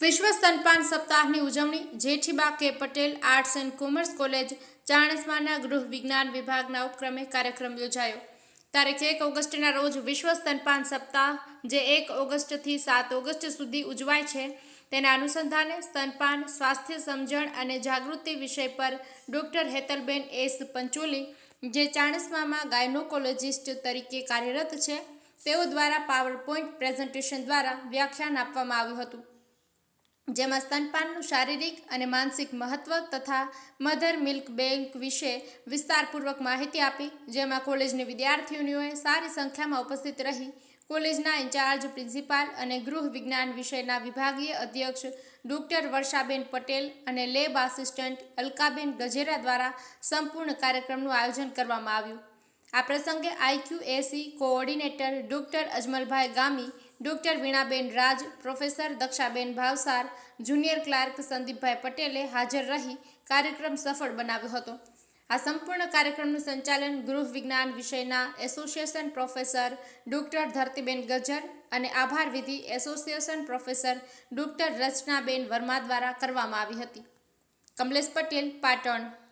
વિશ્વ સ્તનપાન સપ્તાહની ઉજવણી Jethiba K Patel arts and commerce college ચાણસ્માના ગૃહ વિજ્ઞાન વિભાગના ઉપક્રમે કાર્યક્રમ યોજાયો. તારીખ એક ઓગસ્ટના રોજ વિશ્વ સ્તનપાન સપ્તાહ, જે એક ઓગસ્ટથી સાત ઓગસ્ટ સુધી ઉજવાય છે, તેના અનુસંધાને સ્તનપાન, સ્વાસ્થ્ય સમજણ અને જાગૃતિ વિષય પર ડૉક્ટર હેતલબેન એસ પંચોલી, જે ચાણસ્મામાં ગાયનોકોલોજિસ્ટ તરીકે કાર્યરત છે, તેઓ દ્વારા પાવરપોઈન્ટ પ્રેઝન્ટેશન દ્વારા વ્યાખ્યાન આપવામાં આવ્યું હતું. જેમાં સ્તનપાનનું શારીરિક અને માનસિક મહત્વ તથા મધર મિલ્ક બેંક વિશે વિસ્તારપૂર્વક માહિતી આપી, જેમાં કોલેજની વિદ્યાર્થીઓએ સારી સંખ્યામાં ઉપસ્થિત રહી. કોલેજના ઇન્ચાર્જ, પ્રિન્સિપાલ અને ગૃહ વિજ્ઞાન વિષયના વિભાગીય અધ્યક્ષ ડૉક્ટર વર્ષાબેન પટેલ અને લેબ આસિસ્ટન્ટ અલકાબેન ગજેરા દ્વારા સંપૂર્ણ કાર્યક્રમનું આયોજન કરવામાં આવ્યું. આ પ્રસંગે IQAC coordinator doctor Ajmalbhai Gami doctor Vinaben Raj, professor Dakshaben Bhavsar, junior clerk Sandipbhai પટેલે હાજર રહી કાર્યક્રમ સફળ બનાવ્યો હતો. આ સંપૂર્ણ કાર્યક્રમનું સંચાલન ગૃહ વિજ્ઞાન વિષયના association professor doctor Dhartiben Gajar અને આભાર વિધિ association professor doctor Rachanaben Verma દ્વારા કરવામાં આવી હતી. કમલેશ પટેલ, પાટણ.